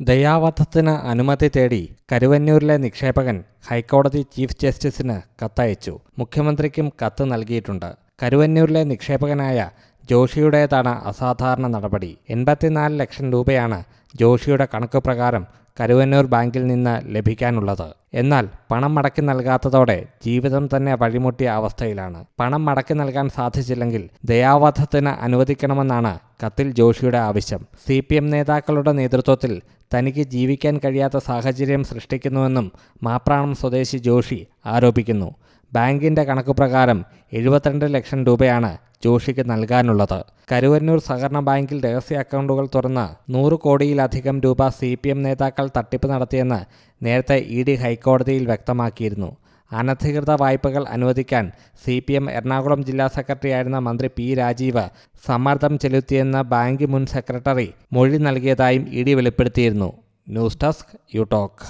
ദയാവധത്തിന് അനുമതി തേടി കരുവന്നൂരിലെ നിക്ഷേപകൻ ഹൈക്കോടതി ചീഫ് ജസ്റ്റിസിന് കത്തയച്ചു. മുഖ്യമന്ത്രിക്കും കത്ത് നൽകിയിട്ടുണ്ട്. കരുവന്നൂരിലെ നിക്ഷേപകനായ ജോഷിയുടേതാണ് അസാധാരണ നടപടി. എൺപത്തിനാല് ലക്ഷം രൂപയാണ് ജോഷിയുടെ കണക്ക് പ്രകാരം കരുവന്നൂർ ബാങ്കിൽ നിന്ന് ലഭിക്കാനുള്ളത്. എന്നാൽ പണം മടക്കി നൽകാത്തതോടെ ജീവിതം തന്നെ വഴിമുട്ടിയ അവസ്ഥയിലാണ്. പണം മടക്കി നൽകാൻ സാധിച്ചില്ലെങ്കിൽ ദയാവധത്തിന് അനുവദിക്കണമെന്നാണ് കത്തിൽ ജോഷിയുടെ ആവശ്യം. സി പി എം നേതാക്കളുടെ നേതൃത്വത്തിൽ തനിക്ക് ജീവിക്കാൻ കഴിയാത്ത സാഹചര്യം സൃഷ്ടിക്കുന്നുവെന്നും മാപ്രാണം സ്വദേശി ജോഷി ആരോപിക്കുന്നു. ബാങ്കിന്റെ കണക്ക് പ്രകാരം എഴുപത്തിരണ്ട് ലക്ഷം രൂപയാണ് ജോഷിക്ക് നൽകാനുള്ളത്. കരുവന്നൂർ സഹകരണ ബാങ്കിൽ രഹസ്യ അക്കൗണ്ടുകൾ തുറന്ന് നൂറ് കോടിയിലധികം രൂപ സി പി എം നേതാക്കൾ തട്ടിപ്പ് നടത്തിയെന്ന് നേരത്തെ ഇ ഡി ഹൈക്കോടതിയിൽ വ്യക്തമാക്കിയിരുന്നു. അനധികൃത വായ്പകൾ അനുവദിക്കാൻ സി പി എം എറണാകുളം ജില്ലാ സെക്രട്ടറിയായിരുന്ന മന്ത്രി പി രാജീവ് സമ്മർദ്ദം ചെലുത്തിയെന്ന ബാങ്ക് മുൻ സെക്രട്ടറി മൊഴി നൽകിയതായും ഇ ഡി വെളിപ്പെടുത്തിയിരുന്നു. News desk you talk